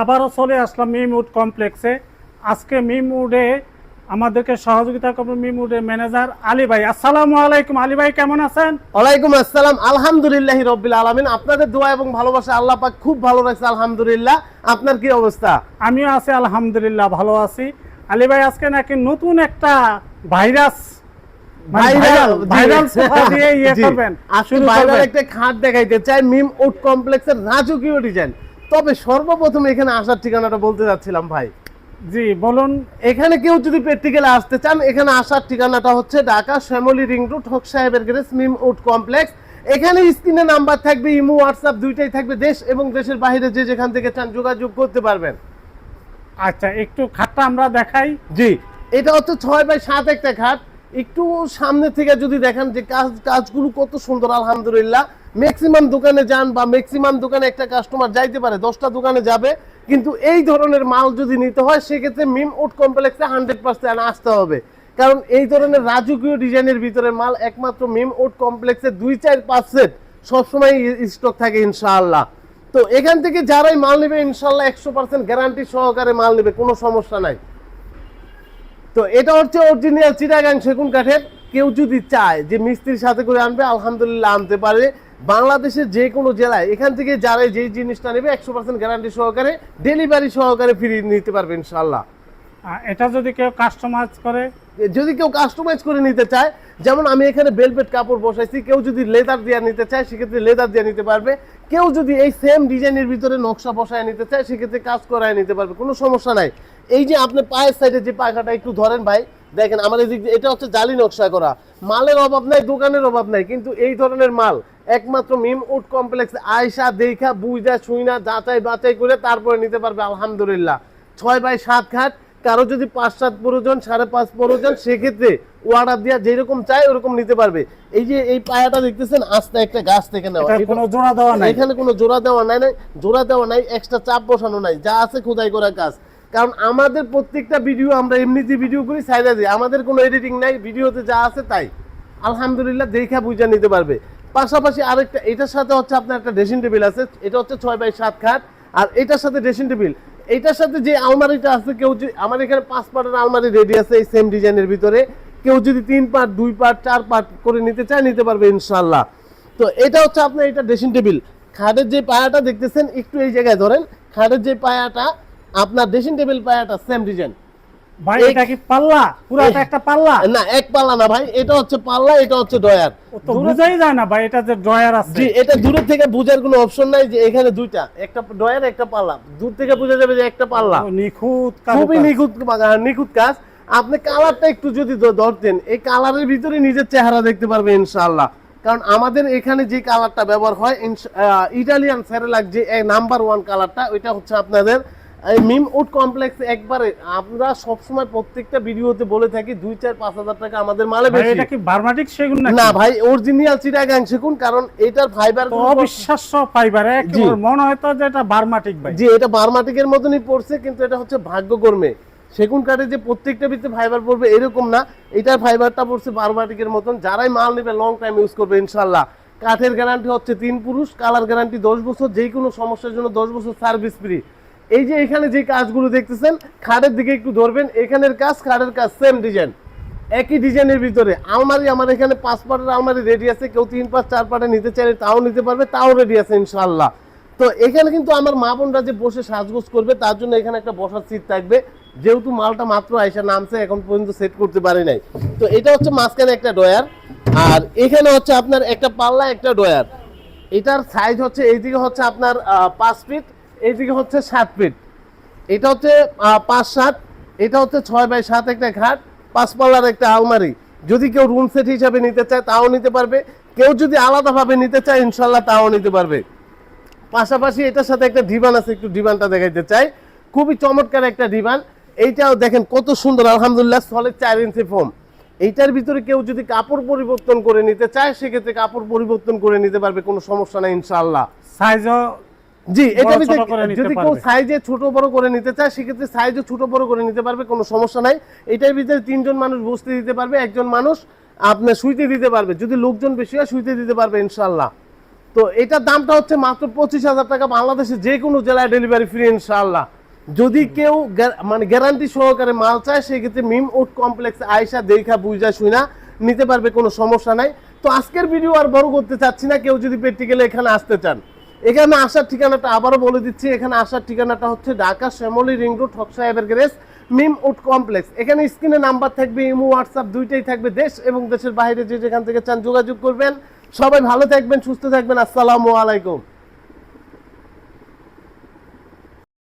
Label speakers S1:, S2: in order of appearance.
S1: আবারও চলে আসলাম মিমউড কমপ্লেক্সে। আজকে মিমউডে আমাদেরকে সহযোগিতা করবেন মিমউডের ম্যানেজার আলী ভাই। আসসালামু আলাইকুম আলী ভাই কেমন আছেন?
S2: ওয়ালাইকুম আসসালাম। আলহামদুলিল্লাহ রব্বিল আলামিন। আপনাদের দোয়া এবং ভালোবাসা আল্লাহ পাক খুব ভালো রাখছে আলহামদুলিল্লাহ। আপনার কি অবস্থা?
S1: আমিও আছি আলহামদুলিল্লাহ ভালো আছি। আলী ভাই আজকে নাকি নতুন একটা ভাইরাস মানে ভাইরাল ইয়ে।
S2: একটা খাট দেখাইতে চাই মিম উড কমপ্লেক্সের রাজকীয় ডিজাইন। তবে সর্বপ্রথম এখানে আসার ঠিকানাটা বলতে যাচ্ছিলাম ভাই।
S1: জি বলুন।
S2: এখানে কেউ যদি প্র্যাকটিক্যালে আসতে চান এখানে আসার ঠিকানাটা হচ্ছে ঢাকা শ্যামলী রিং রোড হক সাহেবের গ্যারেজ মিম উড কমপ্লেক্স। এখানে স্ক্রিনে নাম্বার থাকবে ইমো হোয়াটসঅ্যাপ দুইটাই থাকবে। দেশ এবং দেশের বাইরে যে যেখান থেকে চান যোগাযোগ করতে পারবেন।
S1: আচ্ছা একটু খাটটা আমরা দেখাই।
S2: জি এটা হচ্ছে ছয় বাই সাত একটা খাট। একটু সামনে থেকে যদি দেখেন যে কাজ কাজগুলো কত সুন্দর আলহামদুলিল্লাহ। ম্যাক্সিমাম দোকানে যান বা ম্যাক্সিমাম দোকানে একটা কাস্টমার যাইতে পারে, দশটা দোকানে যাবে, কিন্তু এই ধরনের মাল যদি নিতে হয়, সেক্ষেত্রে মিম উড কমপ্লেক্সে হান্ড্রেড পার্সেন্ট আসতে হবে। কারণ এই ধরনের রাজকীয় ডিজাইনের ভিতরে মাল একমাত্র মিম উড কমপ্লেক্সে দুই চার পাঁচ সেট সবসময় স্টক থাকে ইনশাআল্লাহ। তো এখান থেকে যারাই মাল নেবে ইনশাল্লাহ একশো পার্সেন্ট গ্যারান্টি সহকারে মাল নেবে, কোনো সমস্যা নাই। তো এটা হচ্ছে অরিজিনাল চিটাগাং সেগুন কাঠের কেউ যদি চায় যে মিস্ত্রির সাথে করে আনবে, আলহামদুলিল্লাহ আনতে পারে। বাংলাদেশের যে কোনো জেলায় এখান থেকে যারা যেই জিনিসটা নেবে একশো পার্সেন্ট গ্যারান্টি সহকারে ডেলিভারি সহকারে ফ্রি নিতে পারবে ইনশাল্লাহ
S1: এটা যদি কেউ কাস্টমাইজ করে?
S2: যদি কেউ কাস্টমাইজ করে নিতে চায় যেমন আমি এখানে বেলভেট কাপড় বসাইছি কেউ যদি লেদার দিয়ে নিতে চায় সেক্ষেত্রে লেদার দিয়ে নিতে পারবে। কেউ যদি এই সেম ডিজাইনের ভিতরে নকশা বসায় নিতে চায় সেক্ষেত্রে কাজ করায় নিতে পারবে কোনো সমস্যা নাই। এই যে আপনি পায়ের সাইডে যে পাখাটা একটু ধরেন ভাই দেখেন দিয়ে- এটা হচ্ছে জালি নকশা করা। মালের অভাব নাই দোকানের অভাব নাই কিন্তু এই ধরনের মাল একমাত্র মিম উড কমপ্লেক্স আয়সা দেখা বুঝা ছুঁইনা যাচাই বাছাই করে তারপরে নিতে পারবে আলহামদুলিল্লাহ। ছয় বাই সাত খাট কারও যদি পাঁচ সাত প্রয়োজন সাড়ে পাঁচ প্রয়োজন সেক্ষেত্রে অর্ডার দিয়া যেরকম চাই ওরকম নিতে পারবে। এই যে এই পায়াটা দেখতেছেন আস্তে একটা গাছ থেকে নেওয়া।
S1: কোনো জোড়া দেওয়া নাই।
S2: এখানে কোনো জোড়া দেওয়া নাই নাই জোড়া দেওয়া নাই এক্সট্রা চাপ বসানো নাই যা আছে খোদাই করা কাজ। কারণ আমাদের প্রত্যেকটা ভিডিও আমরা এমনিতে ভিডিও করি সাইডে দিই আমাদের কোনো এডিটিং নাই ভিডিওতে যা আছে তাই। আলহামদুলিল্লাহ দেখা বুঝা নিতে পারবে। পাশাপাশি আরেকটা, এটার সাথে হচ্ছে আপনার একটা ড্রেসিং টেবিল আছে, এটা হচ্ছে ছয় বাই সাত খাট, আর এটার সাথে ড্রেসিং টেবিল এটার সাথে যে আলমারিটা আছে, কেউ যদি, আমার এখানে পাঁচ পার্টের আলমারি রেডি আছে এই সেম ডিজাইনের ভিতরে, কেউ যদি তিন পার্ট দুই পার্ট চার পার্ট করে নিতে চায়, নিতে পারবে ইনশাল্লাহ তো এটা হচ্ছে আপনার এটা ড্রেসিং টেবিল খাটের যে পায়াটা দেখতেছেন, একটু এই জায়গায় ধরেন, খাটের যে পায়াটা, আপনার ড্রেসিং টেবিল পায়াটা সেম ডিজাইন
S1: ভাই এটা কি পাল্লা? পুরাটা একটা পাল্লা?
S2: না এক পাল্লা না ভাই এটা হচ্ছে পাল্লা এটা হচ্ছে ডয়ার
S1: তো বুঝাই যায় না ভাই এটা যে ড্রয়ার আছে।
S2: জি এটা দূরের থেকে বোঝার কোনো অপশন নাই যে এখানে দুইটা একটা ডয়ার একটা পাল্লা। দূর থেকে বোঝা যাবে যে একটা পাল্লা।
S1: নিখুঁত
S2: খুবই নিখুঁত নিখুঁত কাজ। আপনি কালারটা একটু যদি ধরতেন এই কালারের ভিতরে নিজের চেহারা দেখতে পারবে ইনশাআল্লাহ। কারণ আমাদের এখানে যে কালারটা ব্যবহার হয় ইটালিয়ান স্যারেলাক যে নাম্বার ওয়ান কালারটা ওইটা হচ্ছে আপনাদের মিম উড কমপ্লেক্স একবারে আমরা সবসময় প্রত্যেকটা ভিডিওতে বলে থাকি দুই চার পাঁচ হাজার টাকা আমাদের মালে বেশি।
S1: এটা কি বার্মাটিক সেগুন
S2: না ভাই অরিজিনাল চিটাগাং শিখুন কারণ এটার ফাইবার
S1: অবিশ্বাস্য ফাইবার একেবারে মনে হয় তো যে এটা বার্মাটিক ভাই।
S2: জি এটা বার্মাটিকের মতনই পড়ছে কিন্তু এটা হচ্ছে ভাগ্যকর্মে সেগুন কাঠে যে প্রত্যেকটা ভিতরে ফাইবার পড়বে এরকম না এটার ফাইবারটা পড়ছে বার্মাটিকের মতন। যারাই মাল নেবে লং টাইম ইউজ করবে ইনশাল্লাহ কাঠের গ্যারান্টি হচ্ছে তিন পুরুষ কালার গ্যারান্টি দশ বছর যে কোনো সমস্যার জন্য দশ বছর সার্ভিস ফ্রি এই যে এখানে যে কাজগুলো দেখতেছেন, খাটের দিকে একটু ধরবেন, এখানের কাজ, খাটের কাজ সেম ডিজাইন একই ডিজাইনের ভিতরে। আলমারি আমার এখানে পাঁচ পাটের আলমারি রেডি আছে, কেউ তিন পাঁচ চার পাটে নিতে চাইলে তাও নিতে পারবে, তাও রেডি আছে ইনশাল্লাহ তো এখানে কিন্তু আমার মা বোনরা যে বসে সাজগোজ করবে, তার জন্য এখানে একটা বসার সিট থাকবে। যেহেতু মালটা মাত্র আইসা নামছে, এখন পর্যন্ত সেট করতে পারে নাই। তো এটা হচ্ছে মাঝখানে একটা ডয়ার আর এখানে হচ্ছে আপনার একটা পাল্লা, একটা ডয়ার এটার সাইজ হচ্ছে, এইদিকে হচ্ছে আপনার পাঁচ ফিট এইদিকে হচ্ছে সাত ফিট এটা হচ্ছে পাঁচ সাত, এটা হচ্ছে ছয় বাই সাত একটা ঘাট, পাঁচ পাল্লার একটা আলমারি। যদি কেউ রুম সেট হিসাবে নিতে চায়, তাও নিতে পারবে। কেউ যদি আলাদাভাবে নিতে চায়, ইনশাল্লাহ তাও নিতে পারবে। পাশাপাশি এটার সাথে একটা ডিবান আছে, একটু ডিবানটা দেখাইতে চাই। খুবই চমৎকার একটা ডিবান এইটাও দেখেন কত সুন্দর, আলহামদুলিল্লাহ সলিড চার ইঞ্চি ফোম এইটার ভিতরে কেউ যদি কাপড় পরিবর্তন করে নিতে চায়, সেক্ষেত্রে কাপড় পরিবর্তন করে নিতে পারবে, কোনো সমস্যা নেই, ইনশাল্লাহ।
S1: সাইজও
S2: জি এটা যদি কেউ সাইজে ছোট বড় করে নিতে চায় সেক্ষেত্রে সাইজও ছোট বড় করে নিতে পারবে কোনো সমস্যা নাই। এটার ভিতরে তিনজন মানুষ বসতে দিতে পারবে একজন মানুষ আপনার শুইতে দিতে পারবে। যদি লোকজন বেশি হয় শুইতে দিতে পারবে ইনশাল্লাহ তো এটার দামটা হচ্ছে মাত্র পঁচিশ হাজার টাকা বাংলাদেশে যে কোনো জেলায় ডেলিভারি ফ্রি ইনশাআল্লাহ। যদি কেউ মানে গ্যারান্টি সহকারে মাল চায় সেক্ষেত্রে মিম উড কমপ্লেক্স আয়সা দেখা বুঝা শুনা নিতে পারবে কোনো সমস্যা নাই। তো আজকের ভিডিও আর বড় করতে চাচ্ছি না কেউ যদি প্র্যাকটিক্যালি এখানে আসতে চান। এখানে আসার ঠিকানাটা আবারও বলে দিচ্ছি। এখানে আসার ঠিকানাটা হচ্ছে ঢাকা শ্যামলী রিং রোড, হক সাহেবের গ্যারেজ, মিম উড কমপ্লেক্স। এখানে স্ক্রিনে নাম্বার থাকবে, ইমো, হোয়াটসঅ্যাপ দুইটাই থাকবে। দেশ এবং দেশের বাইরে যে যেখান থেকে চান যোগাযোগ করবেন। সবাই ভালো থাকবেন, সুস্থ থাকবেন। আসসালামু আলাইকুম।